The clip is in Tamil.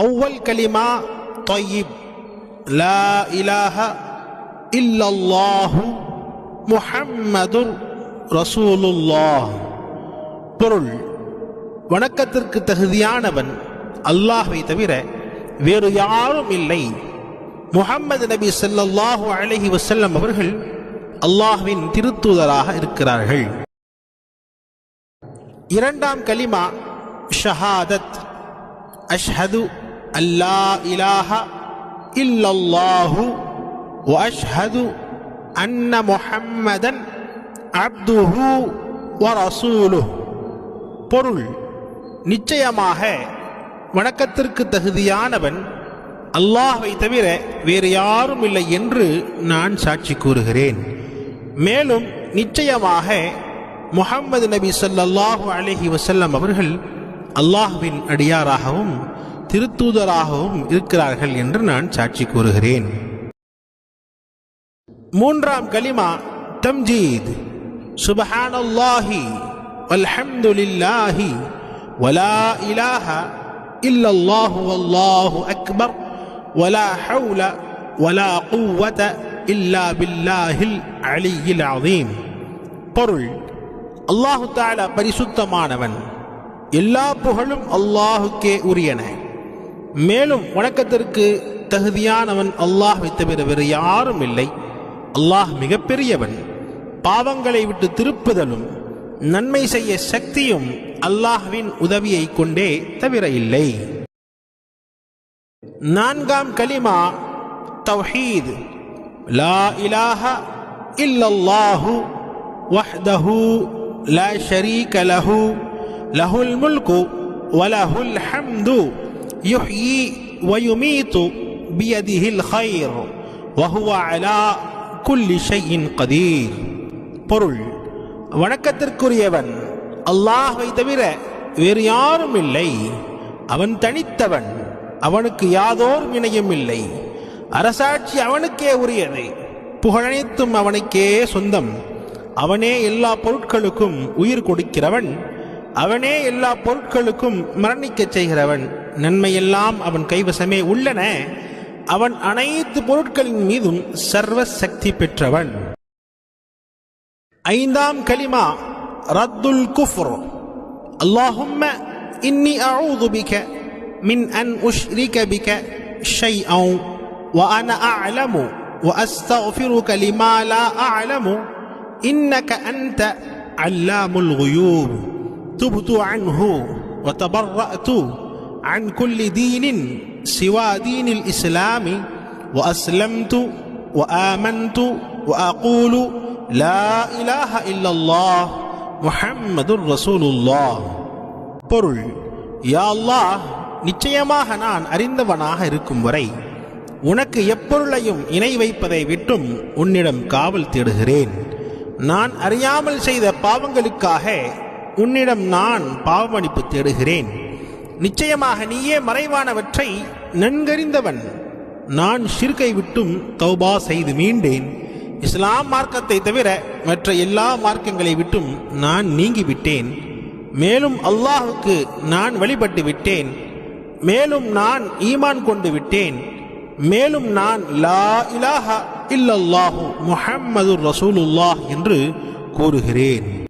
அவ்வல் கலிமா தொய்யிப் லா இலாஹ இல்லல்லாஹு முஹம்மதுர் ரசூலுல்லாஹ் பொருள். வணக்கத்திற்கு தகுதியானவன் அல்லாஹை தவிர வேறு யாரும் இல்லை. முகம்மது நபி செல்லல்லாஹு அழகி வசல்லம் அவர்கள் அல்லாஹுவின் திருத்தூதராக இருக்கிறார்கள். இரண்டாம் கலிமா ஷஹாதத். அஷ்ஹது அல்லா இலாஹ இல்லல்லாஹு வ அன்ன முஹம்மதன் அப்துஹு வ பொருள் நிச்சயமாக வணக்கத்திற்கு தகுதியானவன் அல்லாஹை தவிர வேறு யாரும் இல்லை என்று நான் சாட்சி கூறுகிறேன். மேலும் நிச்சயமாக முஹம்மது நபி ஸல்லல்லாஹு அலஹி வசல்லம் அவர்கள் அல்லாஹுவின் அடியாராகவும் திருத்தூதராகவும் இருக்கிறார்கள் என்று நான் சாட்சி கூறுகிறேன். மூன்றாம் கலிமா தம்ஜீத். சுபஹானல்லாஹி வல்ஹம்துலில்லாஹி வலா இலாஹ இல்லல்லாஹு வல்லாஹு அக்பர் வலா ஹவுல வலா குவத இல்லா பில்லாஹில் அலியில் அதீம் பொருள் அல்லாஹு தாலா பரிசுத்தமானவன். எல்லா புகழும் அல்லாஹுக்கே உரியன. மேலும் வணக்கத்திற்கு தகுதியானவன் அல்லாஹ் தவிர வேறு யாரும் இல்லை. அல்லாஹ் மிகப்பெரியவன். பாவங்களை விட்டு திருப்புதலும் நன்மை செய்ய சக்தியும் அல்லாஹ்வின் உதவியை கொண்டே தவிர இல்லை. நான்காம் கலிமா தவஹீத் லா இலாஹ இல்லல்லாஹு வஹ்தஹு லா ஷரீக லஹு லஹுல் முல்கு வலஹுல் ஹம்து. யுஹ்யி வயுமீத்து பியதிஹில் ஹைர் வஹுவ அலா குல்லி ஷைஇன் கதீர் பொருள் வணக்கத்திற்குரியவன் அல்லாஹை தவிர வேறு யாரும் இல்லை அவன் தனித்தவன் அவனுக்கு யாதோர் வினையும் இல்லை அரசாட்சி அவனுக்கே உரியது புகழனைத்தும் அவனுக்கே சொந்தம் அவனே எல்லா பொருட்களுக்கும் உயிர் கொடுக்கிறவன் அவனே எல்லா பொருட்களுக்கும் மரணிக்கச் செய்கிறவன் நன்மையெல்லாம் அவன் கைவசமே உள்ளன அவன் அனைத்து பொருட்களின் மீதும் சர்வ சக்தி பெற்றவன் ஐந்தாம் கலிமா ரத்துல் குஃப்ர் اللهم إني أعوذ بك من أن أشرك بك شيئا وأنا أعلم وأستغفرك لما لا أعلم إنك أنت علام الغيوب تبت عنه وتبرأت عن كل دين سوى دين الإسلام وأسلمت وآمنت وأقول لا إله إلا الله محمد رسول الله பொருள் யா அல்லாஹ் நிச்சயமாக நான் அறிந்தவனாக இருக்கும் வரை உனக்கு எப்பொருளையும் இணை வைப்பதை விட்டும் உன்னிடம் காவல் தேடுகிறேன் நான் அறியாமல் செய்த பாவங்களுக்காக உன்னிடம் நான் பாவமன்னிப்பு தேடுகிறேன் நிச்சயமாக நீயே மறைவானவற்றை நன்கறிந்தவன். நான் ஷிர்கை விட்டும் தௌபா செய்து மீண்டேன். இஸ்லாம் மார்க்கத்தை தவிர மற்ற எல்லா மார்க்கங்களை விட்டும் நான் நீங்கிவிட்டேன். மேலும் அல்லாஹுக்கு நான் வழிபட்டு விட்டேன். மேலும் நான் ஈமான் கொண்டு விட்டேன். மேலும் நான் லா இலாஹா இல்லல்லாஹு முஹம்மது ரசூலுல்லாஹ் என்று கூறுகிறேன்.